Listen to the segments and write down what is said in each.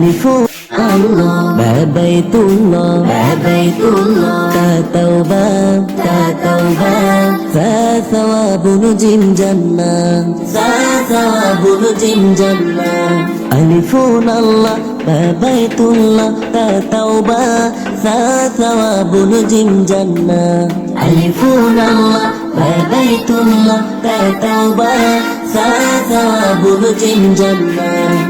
ألف الله با بيت الله با بيت الله تا توبة تا توبة فا ثواب نجم جنة فا ثواب نجم جنة ألف الله با بيت الله تا توبة فا ثواب نجم جنة ألف الله با بيت الله تا توبة فا ثواب نجم جنة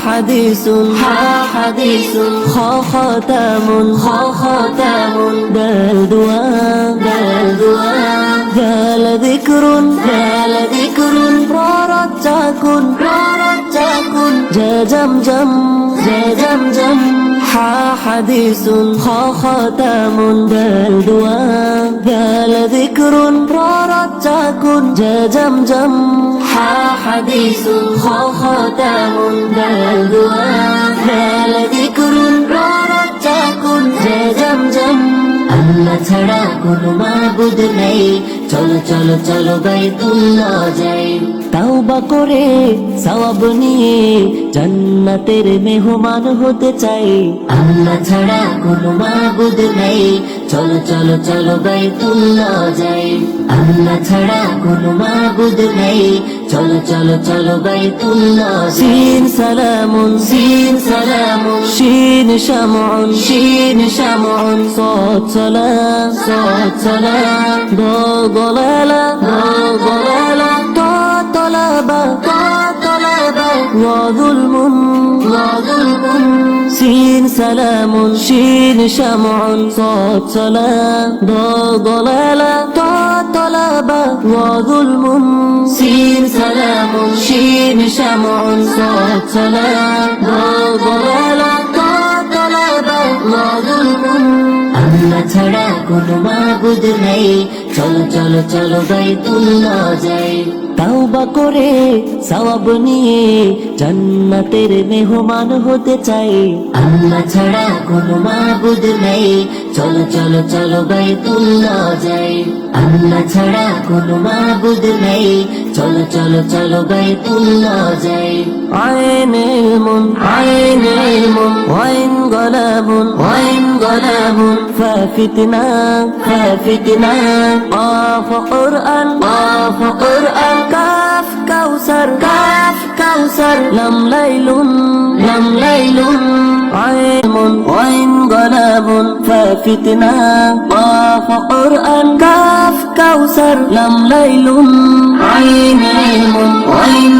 হা হাদিসুন হা হাদিসুন খ খতামুন খ খতামুন দাল দুয়া দাল দুয়া দাল যিকরুন দাল যিকরুন প্ররজ্জাকুন প্ররজ্জাকুন জা জমজম জা জমজম হা হাদিসুন খ খতামুন দাল দুয়া দাল যিকরুন প্ররজ্জাকুন জা জমজম হা হাদিসুন খ ছাড়া চলো চলো চলো করে সওয়াব নিয়ে জান্নাতের মেহমান হতে চাই। আল্লাহ ছাড়া কোনো মাবুদ নেই। চলো চলো চলো বাইতুল্লাহ যাই। আল্লাহ ছাড়া কোনো মাবুদ নেই। চলো চলো চলো বাইতুল্লাহ সিন সালামুন সিন সালামুন শিন শামুন শিন শামুন صوت سلام صوت سلام دو ضلالة دو ضلالة طا طلبة طا طلبة وظلم وظلم سين سلام شين شمع صوت سلام دو ضلالة طا طلبة وظلم سين سلام شين شمع صوت سلام دو ضلالة طا طلبة وظلم আল্লাহ ছাড়া কোনো মাবুদ নেই চলো চলো চলো বাইতুল্লাহ যাই তাওবা করে সওয়াব নিয়ে জান্নাতের মেহমান হতে চাই আল্লাহ ছাড়া কোনো মাবুদ নেই চলো চলো চলো বাইতুল্লাহ যাই আল্লাহ ছাড়া কোনো মাবুদ নেই চলো চলো চলো বাইতুল্লাহ যাই আইন ইলমুন আইন ইলমুন ওয়াইন গলাবুন ওয়াইন গলাবুন ফাফিতনা ফাফিতনা قاف قرآن قاف قرآن كاف كوثر كاف كوثر لم ليل لم ليل عين وين غلاب ففتنا قاف قرآن কাউসার নাম লাইলুন আইন আইন